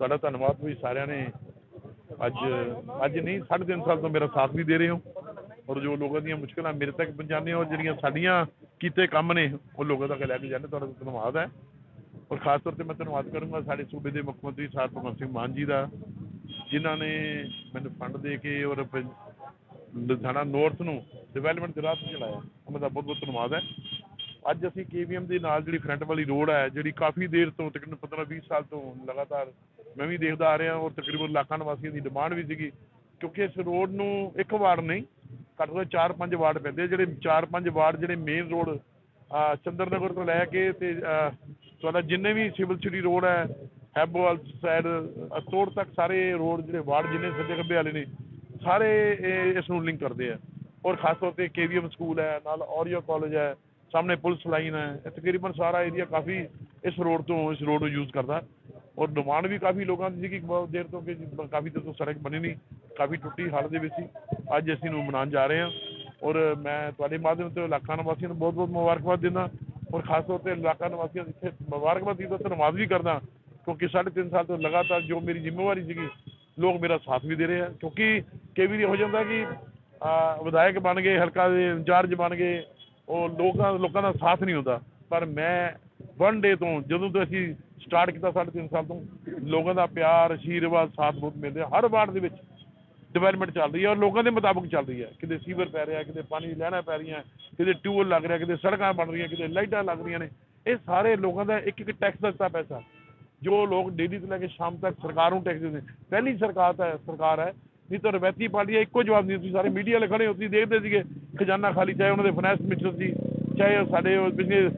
ਤੁਹਾਡਾ ਧੰਨਵਾਦ ਵੀ ਸਾਰਿਆਂ ਨੇ ਅੱਜ ਅੱਜ ਨਹੀਂ, ਸਾਢੇ ਤਿੰਨ ਸਾਲ ਤੋਂ ਮੇਰਾ ਸਾਥ ਵੀ ਦੇ ਰਹੇ ਹੋ। ਔਰ ਜੋ ਲੋਕਾਂ ਦੀਆਂ ਮੁਸ਼ਕਲਾਂ ਮੇਰੇ ਤੱਕ ਪਹੁੰਚਾਉਂਦੇ ਹੋ, ਜਿਹੜੀਆਂ ਸਾਡੀਆਂ ਕੀਤੇ ਕੰਮ ਨੇ, ਉਹ ਲੋਕਾਂ ਤੱਕ ਲੈ ਕੇ ਜਾਂਦੇ, ਤੁਹਾਡਾ ਧੰਨਵਾਦ ਹੈ। ਔਰ ਖਾਸ ਤੌਰ ਤੇ ਮੈਂ ਧੰਨਵਾਦ ਕਰੂੰਗਾ ਸਾਡੇ ਸੂਬੇ ਦੇ ਮੁੱਖ ਮੰਤਰੀ ਸਾਹਿਬ ਭਗਵੰਤ ਸਿੰਘ ਮਾਨ ਜੀ ਦਾ, ਜਿਨ੍ਹਾਂ ਨੇ ਮੈਨੂੰ ਫੰਡ ਦੇ ਕੇ ਔਰ ਲੁਧਿਆਣਾ ਨਾਰਥ ਨੂੰ ਡਿਵੈਲਪਮੈਂਟ ਦੇ ਰਾਹ ਤੇ ਚਲਾਇਆ ਉਹਨਾਂ ਦਾ ਬਹੁਤ ਬਹੁਤ ਧੰਨਵਾਦ ਹੈ। ਅੱਜ ਅਸੀਂ ਕੇਵੀਐਮ ਦੇ ਨਾਲ ਜਿਹੜੀ ਫਰੰਟ ਵਾਲੀ ਰੋਡ ਹੈ ਜਿਹੜੀ ਕਾਫੀ ਦੇਰ ਤੋਂ ਤਕਰੀਬਨ 15 20 ਸਾਲ ਤੋਂ ਲਗਾਤਾਰ ਮੈਂ ਵੀ ਦੇਖਦਾ ਆ ਰਿਹਾ ਔਰ ਤਕਰੀਬਨ ਲੱਖਾਂ ਨਿਵਾਸੀਆਂ ਦੀ ਡਿਮਾਂਡ ਵੀ ਸੀਗੀ ਕਿਉਂਕਿ ਇਸ ਰੋਡ ਨੂੰ ਇੱਕ ਵਾਰਡ ਨਹੀਂ ਘੱਟ ਤੋਂ ਘੱਟ ਚਾਰ ਪੰਜ ਵਾਰਡ ਪੈਂਦੇ ਆ, ਜਿਹੜੇ ਚਾਰ ਪੰਜ ਵਾਰਡ ਜਿਹੜੇ ਮੇਨ ਰੋਡ ਚੰਦਰਨਗਰ ਤੋਂ ਲੈ ਕੇ ਤੇ ਤੁਹਾਡਾ ਜਿੰਨੇ ਵੀ ਸਿਵਲ ਸਿਟੀ ਰੋਡ ਹੈ ਹੈਬੋਵਾਲ ਸਾਈਡ ਤੋੜ ਤੱਕ ਸਾਰੇ ਰੋਡ ਜਿਹੜੇ ਵਾਰਡ ਜਿੰਨੇ ਸੱਜੇ ਖੱਬੇ ਵਾਲੇ ਨੇ ਸਾਰੇ ਇਹ ਇਸ ਨੂੰ ਲਿੰਕ ਕਰਦੇ ਆ। ਔਰ ਖਾਸ ਤੌਰ ਤੇ ਕੇਵੀਐਮ ਸਕੂਲ ਹੈ ਨਾਲ ਔਰੀਓ ਕਾਲਜ ਹੈ ਸਾਹਮਣੇ ਪੁਲਿਸ ਲਾਈਨ ਹੈ। ਇਹ ਤਕਰੀਬਨ ਸਾਰਾ ਏਰੀਆ ਕਾਫੀ ਇਸ ਰੋਡ ਤੋਂ, ਇਸ ਰੋਡ ਨੂੰ ਯੂਜ਼ ਕਰਦਾ। ਔਰ ਡਿਮਾਂਡ ਵੀ ਕਾਫੀ ਲੋਕਾਂ ਦੀ ਸੀ ਕਿ ਬਹੁਤ ਦੇਰ ਤੋਂ ਕਿ ਕਾਫੀ ਦੇਰ ਤੋਂ ਸੜਕ ਬਣੀ ਨਹੀਂ, ਕਾਫੀ ਟੁੱਟੀ ਹਾਲਤ ਦੇ ਵਿੱਚ ਸੀ ਅੱਜ ਅਸੀਂ ਨੂੰ ਮਨਾਉਣ ਜਾ ਰਹੇ ਹਾਂ। ਔਰ ਮੈਂ ਤੁਹਾਡੇ ਮਾਧਿਅਮ ਤੋਂ ਇਲਾਕਾ ਨਿਵਾਸੀਆਂ ਨੂੰ ਬਹੁਤ ਬਹੁਤ ਮੁਬਾਰਕਬਾਦ ਦਿੰਦਾ। ਔਰ ਖਾਸ ਤੌਰ ਤੇ ਇਲਾਕਾ ਨਿਵਾਸੀਆਂ ਨੂੰ ਇੱਥੇ ਮੁਬਾਰਕਬਾਦ ਦੀ ਧੰਨਵਾਦ ਵੀ ਕਰਦਾ, ਕਿਉਂਕਿ ਸਾਢੇ ਤਿੰਨ ਸਾਲ ਤੋਂ ਲਗਾਤਾਰ ਜੋ ਮੇਰੀ ਜ਼ਿੰਮੇਵਾਰੀ ਸੀਗੀ, ਲੋਕ ਮੇਰਾ ਸਾਥ ਵੀ ਦੇ ਰਹੇ ਆ ਕਿਉਂਕਿ ਕਈ ਵਾਰੀ ਹੋ ਜਾਂਦਾ ਕਿ ਵਿਧਾਇਕ ਬਣ ਗਏ, ਹਲਕਾ ਦੇ ਇੰਚਾਰਜ ਬਣ ਗਏ ਉਹ ਲੋਕਾਂ ਲੋਕਾਂ ਦਾ ਸਾਥ ਨਹੀਂ ਹੁੰਦਾ। ਪਰ ਮੈਂ ਵਨ ਡੇ ਤੋਂ ਜਦੋਂ ਤੋਂ ਅਸੀਂ ਸਟਾਰਟ ਕੀਤਾ ਸਾਢੇ ਤਿੰਨ ਸਾਲ ਤੋਂ, ਲੋਕਾਂ ਦਾ ਪਿਆਰ ਆਸ਼ੀਰਵਾਦ ਸਾਥ ਬਹੁਤ ਮਿਲਦੇ ਆ। ਹਰ ਵਾਰਡ ਦੇ ਵਿੱਚ ਡਿਵੈਲਪਮੈਂਟ ਚੱਲ ਰਹੀ ਹੈ ਔਰ ਲੋਕਾਂ ਦੇ ਮੁਤਾਬਕ ਚੱਲ ਰਹੀ ਹੈ। ਕਿਤੇ ਸੀਵਰ ਪੈ ਰਿਹਾ, ਕਿਤੇ ਪਾਣੀ ਦੀ ਲੈਣਾ ਪੈ ਰਹੀਆਂ, ਕਿਤੇ ਟਿਊਬਲ ਲੱਗ ਰਿਹਾ, ਕਿਤੇ ਸੜਕਾਂ ਬਣ ਰਹੀਆਂ, ਕਿਤੇ ਲਾਈਟਾਂ ਲੱਗ ਰਹੀਆਂ ਨੇ। ਇਹ ਸਾਰੇ ਲੋਕਾਂ ਦਾ ਇੱਕ ਇੱਕ ਟੈਕਸ ਦਾ ਦਿੱਤਾ ਪੈਸਾ। ਜੋ ਲੋਕ ਡੇਲੀ ਤੋਂ ਲੈ ਕੇ ਸ਼ਾਮ ਤੱਕ ਸਰਕਾਰ ਨੂੰ ਟੈਕਸ ਦਿੰਦੇ ਪਹਿਲੀ ਸਰਕਾਰ ਤਾਂ, ਸਰਕਾਰ ਹੈ ਨਹੀਂ ਤਾਂ ਰਵੈਤੀ ਪਾਰਟੀਆਂ ਇੱਕੋ ਜਵਾਬ ਦਿੰਦੀ ਤੁਸੀਂ ਸਾਰੇ ਮੀਡੀਆ ਵਾਲੇ ਖੜੇ ਹੋ, ਤੁਸੀਂ ਦੇਖਦੇ ਸੀਗੇ, ਖਜ਼ਾਨਾ ਖਾਲੀ, ਚਾਹੇ ਉਹਨਾਂ ਦੇ ਫਾਈਨੈਂਸ ਮਿਨਿਸਟਰ ਸੀ, ਚਾਹੇ ਉਹ ਸਾਡੇ ਉਹ ਪਿਛਲੇ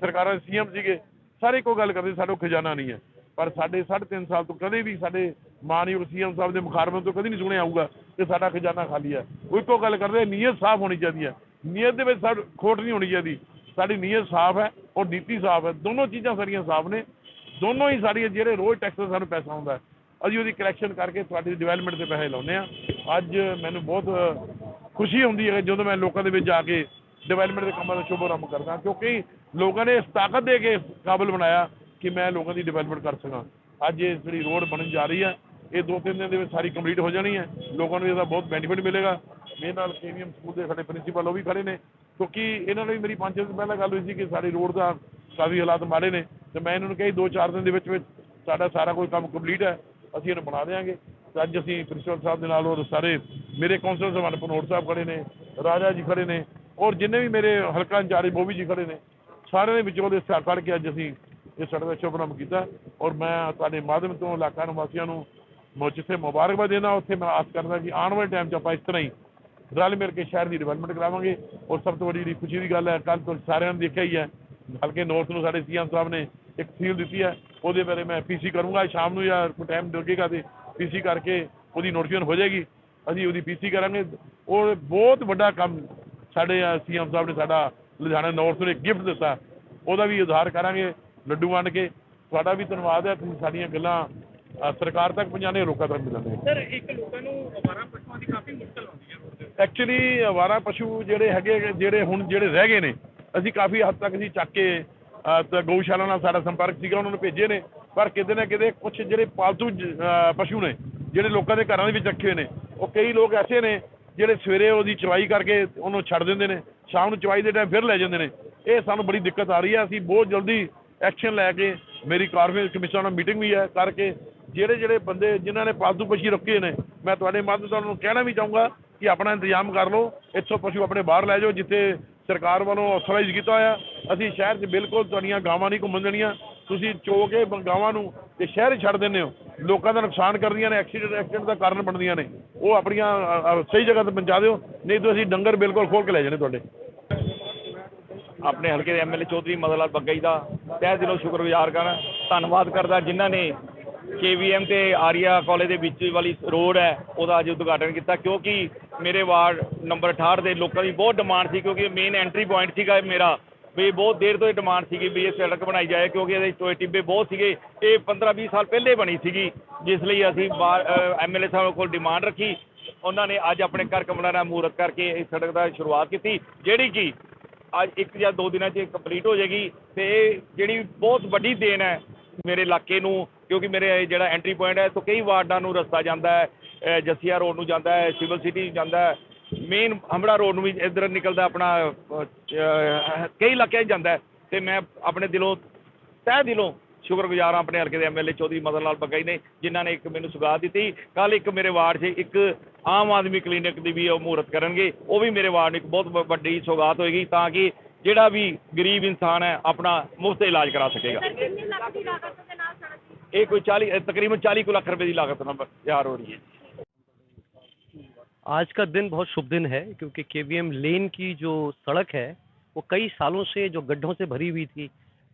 ਸਰਕਾਰਾਂ ਦੇ ਸੀਐਮ ਸੀਗੇ। ਸਾਰੇ ਇੱਕੋ ਗੱਲ ਕਰਦੇ, ਸਾਡੇ ਖਜ਼ਾਨਾ ਨਹੀਂ ਹੈ। ਪਰ ਸਾਡੇ ਸਾਢੇ ਤਿੰਨ ਸਾਲ ਤੋਂ ਕਦੇ ਵੀ ਸਾਡੇ ਮਾਨਯੋਗ ਸੀਐਮ ਸਾਹਿਬ ਦੇ ਮੁਖਾਰਬਨ ਤੋਂ ਕਦੇ ਨਹੀਂ ਸੁਣਿਆ ਆਊਗਾ ਕਿ ਸਾਡਾ ਖਜ਼ਾਨਾ ਖਾਲੀ ਹੈ। ਉਹ ਇੱਕੋ ਗੱਲ ਕਰਦੇ, ਨੀਅਤ ਸਾਫ਼ ਹੋਣੀ ਚਾਹੀਦੀ ਹੈ। ਨੀਅਤ ਦੇ ਵਿੱਚ ਸਾਡ, ਖੋਟ ਨਹੀਂ ਹੋਣੀ ਚਾਹੀਦੀ। ਸਾਡੀ ਨੀਅਤ ਸਾਫ਼ ਹੈ, ਔਰ ਨੀਤੀ ਸਾਫ਼ ਹੈ। ਦੋਨੋਂ ਚੀਜ਼ਾਂ ਸਾਡੀਆਂ ਸਾਫ਼ ਨੇ। ਦੋਨੋਂ ਹੀ ਸਾਡੀਆਂ ਜਿਹੜੇ ਰੋਜ਼ ਟੈਕਸ ਸਾਨੂੰ ਪੈਸਾ ਆਉਂਦਾ ਅਸੀਂ ਉਹਦੀ ਕਲੈਕਸ਼ਨ ਕਰਕੇ ਤੁਹਾਡੀ ਡਿਵੈਲਪਮੈਂਟ ਤੇ ਪੈਸੇ ਲਾਉਂਦੇ ਆ ਅੱਜ ਮੈਨੂੰ ਬਹੁਤ ਖੁਸ਼ੀ ਹੁੰਦੀ ਹੈ ਜਦੋਂ ਮੈਂ ਲੋਕਾਂ ਦੇ ਵਿੱਚ ਜਾ ਕੇ ਡਿਵੈਲਪਮੈਂਟ ਦੇ ਕੰਮਾਂ ਦਾ ਸ਼ੁਭ ਆਰੰਭ ਕਰਦਾ, ਕਿਉਂਕਿ ਲੋਕਾਂ ਨੇ ਇਸ ਤਾਕਤ ਦੇ ਕੇ ਕਾਬਲ ਬਣਾਇਆ ਕਿ ਮੈਂ ਲੋਕਾਂ ਦੀ ਡਿਵੈਲਪਮੈਂਟ ਕਰ ਸਕਾਂ। ਅੱਜ ਇਹ ਜਿਹੜੀ ਰੋਡ ਬਣਨ ਜਾ ਰਹੀ ਹੈ, ਇਹ ਦੋ ਤਿੰਨ ਦਿਨ ਦੇ ਵਿੱਚ ਸਾਰੀ ਕੰਪਲੀਟ ਹੋ ਜਾਣੀ ਹੈ। ਲੋਕਾਂ ਨੂੰ ਇਹਦਾ ਬਹੁਤ ਬੈਨੀਫਿਟ ਮਿਲੇਗਾ। ਮੇਰੇ ਨਾਲ ਕੇਵੀਐਮ ਸਕੂਲ ਦੇ ਸਾਡੇ ਪ੍ਰਿੰਸੀਪਲ ਉਹ ਵੀ ਖੜੇ ਨੇ, ਕਿਉਂਕਿ ਇਹਨਾਂ ਨਾਲ ਵੀ ਮੇਰੀ ਪੰਜ ਦਿਨ ਪਹਿਲਾਂ ਗੱਲ ਹੋਈ ਸੀ ਕਿ ਸਾਡੇ ਰੋਡ ਦਾ ਕਾਫੀ ਹਾਲਾਤ ਮਾੜੇ ਨੇ। ਤੇ ਮੈਂ ਇਹਨਾਂ ਨੂੰ ਕਿਹਾ ਦੋ ਚਾਰ ਦਿਨ ਦੇ ਵਿੱਚ ਵਿੱਚ ਸਾਡਾ ਸਾਰਾ ਕੋਈ ਕੰਮ ਕੰਪਲੀਟ ਹੈ। ਅਸੀਂ ਇਹਨੂੰ ਬਣਾ ਦੇਵਾਂਗੇ ਤੇ ਅੱਜ ਅਸੀਂ ਪ੍ਰਿੰਸੀਪਲ ਸਾਹਿਬ ਦੇ ਨਾਲ ਔਰ ਸਾਰੇ ਮੇਰੇ ਕਾਉਂਸਲਰ ਸਾਹਿਬਾਨ ਪਨੋਟ ਸਾਹਿਬ ਖੜੇ ਨੇ, ਰਾਜਾ ਜੀ ਖੜੇ ਨੇ, ਔਰ ਜਿੰਨੇ ਵੀ ਮੇਰੇ ਹਲਕਾ ਇੰਚਾਰਜ ਬੋਬੀ ਜੀ ਖੜੇ ਨੇ, ਸਾਰਿਆਂ ਦੇ ਵਿੱਚੋਂ ਦੇ ਸਾਥ ਫੜ ਕੇ ਅੱਜ ਅਸੀਂ ਇਹ ਸੜਕ ਦਾ ਸ਼ੁਭਨਾਮ ਕੀਤਾ। ਔਰ ਮੈਂ ਤੁਹਾਡੇ ਮਾਧਿਅਮ ਤੋਂ ਇਲਾਕਾ ਨਿਵਾਸੀਆਂ ਨੂੰ ਜਿੱਥੇ ਮੁਬਾਰਕਬਾਦ ਦੇਣਾ ਉੱਥੇ ਮੈਂ ਆਸ ਕਰਦਾ ਕਿ ਆਉਣ ਵਾਲੇ ਟਾਈਮ 'ਚ ਆਪਾਂ ਇਸ ਤਰ੍ਹਾਂ ਹੀ ਰਲ ਮਿਲ ਕੇ ਸ਼ਹਿਰ ਦੀ ਡਿਵੈਲਪਮੈਂਟ ਕਰਾਵਾਂਗੇ। ਔਰ ਸਭ ਤੋਂ ਵੱਡੀ ਜਿਹੜੀ ਖੁਸ਼ੀ ਦੀ ਗੱਲ ਹੈ ਕੱਲ ਤੋਂ ਸਾਰਿਆਂ ਨੇ ਦੇਖਿਆ ਹੀ ਹੈ, ਹਲਕੇ ਨੌਰਥ ਨੂੰ ਸਾਡੇ ਸੀਐਮ ਸਾਹਿਬ ਨੇ ਇੱਕ ਸੀਲ ਦਿੱਤੀ ਹੈ ਉਹਦੇ ਬਾਰੇ ਮੈਂ ਪੀਸੀ ਕਰੂੰਗਾ ਸ਼ਾਮ ਨੂੰ ਜਾਂ ਕੋਈ ਟਾਈਮ ਲੱਗੇਗਾ ਤੇ ਪੀਸੀ ਕਰਕੇ ਉਹਦੀ ਨੋਟੀਫਿਕੇਸ਼ਨ ਹੋ ਜਾਏਗੀ ਅਸੀਂ ਉਹਦੀ ਪੀਸੀ ਕਰਾਂਗੇ। ਉਹ ਬਹੁਤ ਵੱਡਾ ਕੰਮ ਸਾਡੇ ਸੀਐਮ ਸਾਹਿਬ ਨੇ ਸਾਡਾ ਲੁਧਿਆਣਾ ਨੌਰਥ ਨੂੰ ਇੱਕ ਗਿਫਟ ਦਿੱਤਾ ਉਹਦਾ ਵੀ ਉਧਾਰ ਕਰਾਂਗੇ ਲੱਡੂ ਵੰਡ ਕੇ। ਤੁਹਾਡਾ ਵੀ ਧੰਨਵਾਦ ਹੈ ਤੁਸੀਂ ਸਾਡੀਆਂ ਗੱਲਾਂ ਸਰਕਾਰ ਤੱਕ ਪਹੁੰਚਾਉਂਦੇ ਹੋ, ਲੋਕਾਂ ਤੱਕ ਪਹੁੰਚਾਉਂਦੇ ਹੋ। ਸਰ ਇੱਕ ਲੋਕਾਂ ਨੂੰ ਅਵਾਰਾ ਪਸ਼ੂਆਂ ਦੀ ਕਾਫੀ ਮੁਸ਼ਕਲ ਆਉਂਦੀ ਹੈ ਰੋਡ ਦੇ ਐਕਚੁਅਲੀ ਅਵਾਰਾ ਪਸ਼ੂ ਜਿਹੜੇ ਹੈਗੇ ਜਿਹੜੇ ਹੁਣ ਜਿਹੜੇ ਰਹਿ ਗਏ ਨੇ ਅਸੀਂ ਕਾਫੀ ਹੱਦ ਤੱਕ ਅਸੀਂ ਚੱਕ ਕੇ ਤੇ ਗਊਸ਼ਾਲਾ ਨਾਲ ਸਾਡਾ ਸੰਪਰਕ ਸੀਗਾ, ਉਹਨਾਂ ਨੂੰ ਭੇਜੇ ਨੇ। ਪਰ ਕਿਤੇ ਨਾ ਕਿਤੇ ਕੁਝ ਜਿਹੜੇ ਪਾਲਤੂ ਪਸ਼ੂ ਨੇ, ਜਿਹੜੇ ਲੋਕਾਂ ਦੇ ਘਰਾਂ ਦੇ ਵਿੱਚ ਰੱਖੇ ਹੋਏ ਨੇ, ਉਹ ਕਈ ਲੋਕ ਐਸੇ ਨੇ, ਜਿਹੜੇ ਸਵੇਰੇ ਉਹਦੀ ਚਵਾਈ ਕਰਕੇ ਉਹਨੂੰ ਛੱਡ ਦਿੰਦੇ ਨੇ, ਸ਼ਾਮ ਨੂੰ ਚਵਾਈ ਦੇ ਟਾਈਮ ਫਿਰ ਲੈ ਜਾਂਦੇ ਨੇ। ਇਹ ਸਾਨੂੰ ਬੜੀ ਦਿੱਕਤ ਆ ਰਹੀ ਹੈ। ਅਸੀਂ ਬਹੁਤ ਜਲਦੀ ਐਕਸ਼ਨ ਲੈ ਕੇ ਮੇਰੀ ਕਾਰਪੋਰੇਸ਼ਨ ਕਮਿਸ਼ਨ ਨਾਲ ਮੀਟਿੰਗ ਵੀ ਹੈ ਕਰਕੇ ਜਿਹੜੇ ਜਿਹੜੇ ਬੰਦੇ ਜਿਨ੍ਹਾਂ ਨੇ ਪਾਲਤੂ ਪਸ਼ੂ ਰੱਖੇ ਨੇ, ਮੈਂ ਤੁਹਾਡੇ ਮਾਧਿਅਮ ਤੋਂ ਉਹਨਾਂ ਨੂੰ ਕਹਿਣਾ ਵੀ ਚਾਹੂੰਗਾ ਕਿ ਆਪਣਾ ਇੰਤਜ਼ਾਮ ਕਰ ਲਓ। ਇੱਥੋਂ ਪਸ਼ੂ ਆਪਣੇ ਬਾਹਰ ਲੈ ਜਾਓ, ਜਿੱਥੇ ਸਰਕਾਰ ਵੱਲੋਂ ਆਥੋਰਾਈਜ਼ ਕੀਤਾ ਹੋਇਆ। ਅਸੀਂ ਸ਼ਹਿਰ 'ਚ ਬਿਲਕੁਲ ਤੁਹਾਡੀਆਂ ਗਾਵਾਂ ਨਹੀਂ ਘੁੰਮਣ ਦੇਣੀਆਂ। ਤੁਸੀਂ ਚੋ ਕੇ ਗਾਵਾਂ ਨੂੰ ਤੇ ਸ਼ਹਿਰ ਛੱਡ ਦਿੰਦੇ ਹੋ। ਲੋਕਾਂ ਦਾ ਨੁਕਸਾਨ ਕਰਦੀਆਂ ਨੇ ਐਕਸੀਡੈਂਟ ਐਕਸੀਡੈਂਟ ਦਾ ਕਾਰਨ ਬਣਦੀਆਂ ਨੇ। ਉਹ ਆਪਣੀਆਂ ਸਹੀ ਜਗ੍ਹਾ ਤੇ ਪਹੁੰਚਾ ਦਿਓ। ਨਹੀਂ ਤਾਂ ਅਸੀਂ ਡੰਗਰ ਬਿਲਕੁਲ ਖੋਲ ਕੇ ਲੈ ਜਾਣੇ ਤੁਹਾਡੇ। ਆਪਣੇ ਹਲਕੇ ਦੇ ਐਮਐਲਏ ਚੌਧਰੀ ਮਦਨ ਲਾਲ ਬੱਗਾ ਜੀ ਦਾ ਤਹਿ ਦਿਲੋਂ ਸ਼ੁਕਰਗੁਜ਼ਾਰ ਕਰਾਂ ਧੰਨਵਾਦ ਕਰਦਾ ਜਿਨ੍ਹਾਂ ਨੇ ਕੇਵੀਐਮ ਤੇ ਆਰੀਆ ਕਾਲਜ ਦੇ ਵਿੱਚ ਵਾਲੀ ਰੋਡ ਹੈ, ਉਹਦਾ ਅੱਜ ਉਦਘਾਟਨ ਕੀਤਾ। ਕਿਉਂਕਿ ਮੇਰੇ ਵਾਰਡ ਨੰਬਰ 68 ਦੇ ਲੋਕਾਂ ਦੀ ਬਹੁਤ ਡਿਮਾਂਡ ਸੀ ਕਿਉਂਕਿ ਮੇਨ ਐਂਟਰੀ ਪੁਆਇੰਟ ਸੀਗਾ ਇਹ ਮੇਰਾ, ਵੀ ਬਹੁਤ ਦੇਰ ਤੋਂ ਇਹ ਡਿਮਾਂਡ ਸੀਗੀ ਵੀ ਇਹ ਸੜਕ ਬਣਾਈ ਜਾਏ ਕਿਉਂਕਿ ਇਹਦੇ ਟੋਏ ਟਿੱਬੇ ਬਹੁਤ ਸੀਗੇ। ਇਹ 15 20 ਸਾਲ ਪਹਿਲੇ ਬਣੀ ਸੀਗੀ, ਜਿਸ ਲਈ ਅਸੀਂ ਐਮਐਲਏ ਸਾਹਿਬ ਕੋਲ ਡਿਮਾਂਡ ਰੱਖੀ। ਉਹਨਾਂ ਨੇ ਅੱਜ ਆਪਣੇ ਘਰ ਕਮਰਾ ਨਾਲ ਮੂਰਤ ਕਰਕੇ ਇਸ ਸੜਕ ਦਾ ਸ਼ੁਰੂਆਤ ਕੀਤੀ, ਜਿਹੜੀ ਕਿ ਅੱਜ ਇੱਕ ਜਾਂ ਦੋ ਦਿਨਾਂ 'ਚ ਕੰਪਲੀਟ ਹੋ ਜਾਏਗੀ ਤੇ ਇਹ ਜਿਹੜੀ ਬਹੁਤ ਵੱਡੀ ਦੇਣ ਹੈ ਮੇਰੇ ਇਲਾਕੇ ਨੂੰ, ਕਿਉਂਕਿ ਮੇਰੇ ਜਿਹੜਾ ਐਂਟਰੀ ਪੁਆਇੰਟ ਹੈ ਤੋਂ ਕਈ ਵਾਰਡਾਂ ਨੂੰ ਰਸਤਾ ਜਾਂਦਾ ਹੈ, ਅਹ ਰੋਡ ਨੂੰ ਜਾਂਦਾ ਹੈ, ਸਿਵਲ ਸਿਟੀ ਜਾਂਦਾ ਹੈ ਮੇਨ ਹੰਬੜਾ ਰੋਡ ਨੂੰ ਵੀ ਇੱਧਰ ਨਿਕਲਦਾ ਆਪਣਾ ਕਈ ਇਲਾਕਿਆਂ 'ਚ ਜਾਂਦਾ ਹੈ। ਤੇ ਮੈਂ ਆਪਣੇ ਦਿਲੋਂ, ਤਹਿ ਦਿਲੋਂ ਸ਼ੁਕਰਗੁਜ਼ਾਰ ਹਾਂ, ਆਪਣੇ ਹਲਕੇ ਦੇ ਐਮਐਲਏ ਚੌਧਰੀ ਮਦਨ ਲਾਲ ਬੱਗਾ ਨੇ, ਜਿਨ੍ਹਾਂ ਨੇ ਇੱਕ ਮੈਨੂੰ ਸੁਗਾਤ ਦਿੱਤੀ। ਕੱਲ ਇੱਕ ਮੇਰੇ ਵਾਰਡ 'ਚ ਇੱਕ ਆਮ ਆਦਮੀ ਕਲੀਨਿਕ ਦੀ ਵੀ ਉਹ ਮਹੂਰਤ ਕਰਨਗੇ, ਉਹ ਵੀ ਮੇਰੇ ਵਾਰਡ ਨੂੰ ਇੱਕ ਬਹੁਤ ਵ- ਵੱਡੀ ਸੁਗਾਤ ਹੋਏਗੀ, ਤਾਂ ਕਿ ਜਿਹੜਾ ਵੀ ਗਰੀਬ ਇਨਸਾਨ ਹੈ ਆਪਣਾ ਮੁਫਤ ਇਲਾਜ ਕਰਾ ਸਕੇਗਾ ਸਰ ਕਿੰਨੇ ਲੱਖ ਦੀ ਲਾਗਤ ਦੇ ਨਾਲ ਸੜਕ ਦੀ ਇਹ ਕੋਈ 40 ਅ, ਤਕਰੀਬਨ 40 ਕੁ ਲੱਖ ਰੁਪਏ ਦੀ ਲਾਗਤ ਨਾਲ ਤਿਆਰ ਹੋ ਰਹੀ ਹੈ आज का दिन बहुत शुभ दिन है क्योंकि के लेन की जो सड़क है वो कई सालों से जो गड्ढों से भरी हुई थी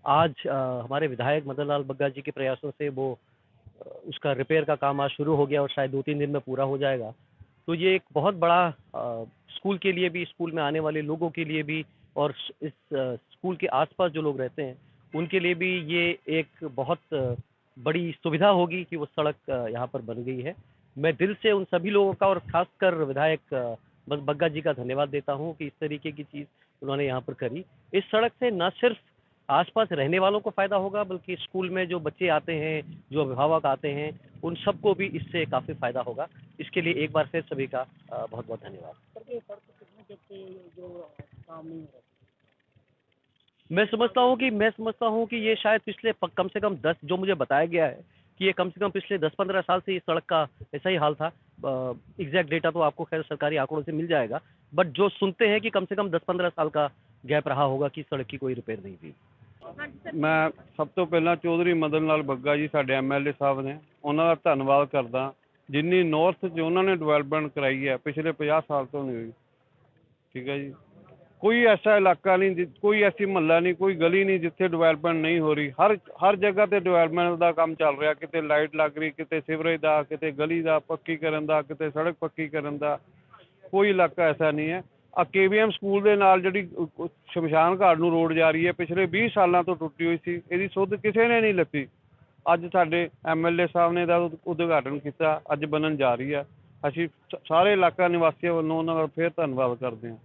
आज अ, हमारे विधायक मदन लाल बग्गा जी के प्रयासों से वो अ, उसका रिपेयर का काम आज शुरू हो गया और शायद दो तीन दिन में पूरा हो जाएगा तो ये एक बहुत बड़ा अ, स्कूल के लिए भी स्कूल में आने वाले लोगों के लिए भी और इस स्कूल के आसपास जो लोग रहते हैं, उनके लिए भी ये एक बहुत बड़ी सुविधा होगी कि वो सड़क यहाँ पर बन गई है। मैं दिल से उन सभी लोगों का और खासकर विधायक बस बग्गा जी का धन्यवाद देता हूँ कि इस तरीके की चीज़ उन्होंने यहाँ पर करी। इस सड़क से न सिर्फ़ आसपास रहने वालों को फ़ायदा होगा, बल्कि स्कूल में जो बच्चे आते हैं, जो अभिभावक आते हैं, उन सबको भी इससे काफ़ी फ़ायदा होगा। इसके लिए एक बार फिर सभी का बहुत बहुत धन्यवाद। मैं समझता हूँ कि मैं समझता हूँ कि ये शायद पिछले प- कम से कम दस जो मुझे बताया गया है कि ये कम से कम पिछले दस पंद्रह साल से इस सड़क का ऐसा ही हाल था एग्जैक्ट डेटा तो आपको खैर सरकारी आंकड़ों से मिल जाएगा बट जो सुनते हैं कि कम से कम दस पंद्रह साल का गैप रहा होगा कि सड़क की कोई रिपेयर नहीं हुई ਹਾਂਜੀ ਸਰ ਮੈਂ ਸਭ ਤੋਂ ਪਹਿਲਾਂ ਚੌਧਰੀ ਮਦਨ ਲਾਲ ਬੱਗਾ ਜੀ ਸਾਡੇ ਐਮਐਲਏ ਸਾਹਿਬ ਨੇ ਉਹਨਾਂ ਦਾ ਧੰਨਵਾਦ ਕਰਦਾ ਜਿੰਨੀ ਨਾਰਥ 'ਚ ਉਹਨਾਂ ਨੇ ਡਿਵੈਲਪਮੈਂਟ ਕਰਾਈ ਹੈ ਪਿਛਲੇ 50 ਸਾਲ ਤੋਂ ਨਹੀਂ ਹੋਈ ਠੀਕ ਹੈ ਜੀ ਕੋਈ ਐਸਾ ਇਲਾਕਾ ਨਹੀਂ ਜਿ- ਕੋਈ ਐਸੀ ਮਹੱਲਾ ਨਹੀਂ, ਕੋਈ ਗਲੀ ਨਹੀਂ ਜਿੱਥੇ ਡਿਵੈਲਪਮੈਂਟ ਨਹੀਂ ਹੋ ਰਹੀ। ਹਰ ਹਰ ਜਗ੍ਹਾ ਤੇ ਡਿਵੈਲਪਮੈਂਟ ਦਾ ਕੰਮ ਚੱਲ ਰਿਹਾ। ਕਿਤੇ ਲਾਈਟ ਲੱਗ ਰਹੀ, ਕਿਤੇ ਸੀਵਰੇਜ ਦਾ, ਕਿਤੇ ਗਲੀ ਦਾ ਪੱਕੀ ਕਰਨ ਦਾ, ਕਿਤੇ ਸੜਕ ਪੱਕੀ ਕਰਨ ਦਾ। ਕੋਈ ਇਲਾਕਾ ਐਸਾ ਨਹੀਂ ਹੈ। ਆ ਕੇਵੀਐਮ ਸਕੂਲ ਦੇ ਨਾਲ ਜਿਹੜੀ ਸ਼ਮਸ਼ਾਨ ਘਾਟ ਨੂੰ ਰੋਡ ਜਾ ਰਹੀ ਹੈ, ਪਿਛਲੇ 20 ਸਾਲਾਂ ਤੋਂ ਟੁੱਟੀ ਹੋਈ ਸੀ। ਇਹਦੀ ਸੁੱਧ ਕਿਸੇ ਨੇ ਨਹੀਂ ਲੱਤੀ ਅੱਜ ਸਾਡੇ ਐਮਐਲਏ ਸਾਹਿਬ ਨੇ ਦਾ ਉਦਘਾਟਨ ਕੀਤਾ। ਅੱਜ ਬਣਨ ਜਾ ਰਹੀ ਹੈ। ਅਸੀਂ ਸਾਰੇ ਇਲਾਕਾ ਨਿਵਾਸੀਆਂ ਵੱਲੋਂ ਉਹਨਾਂ ਦਾ ਫਿਰ ਧੰਨਵਾਦ ਕਰਦੇ ਹਾਂ।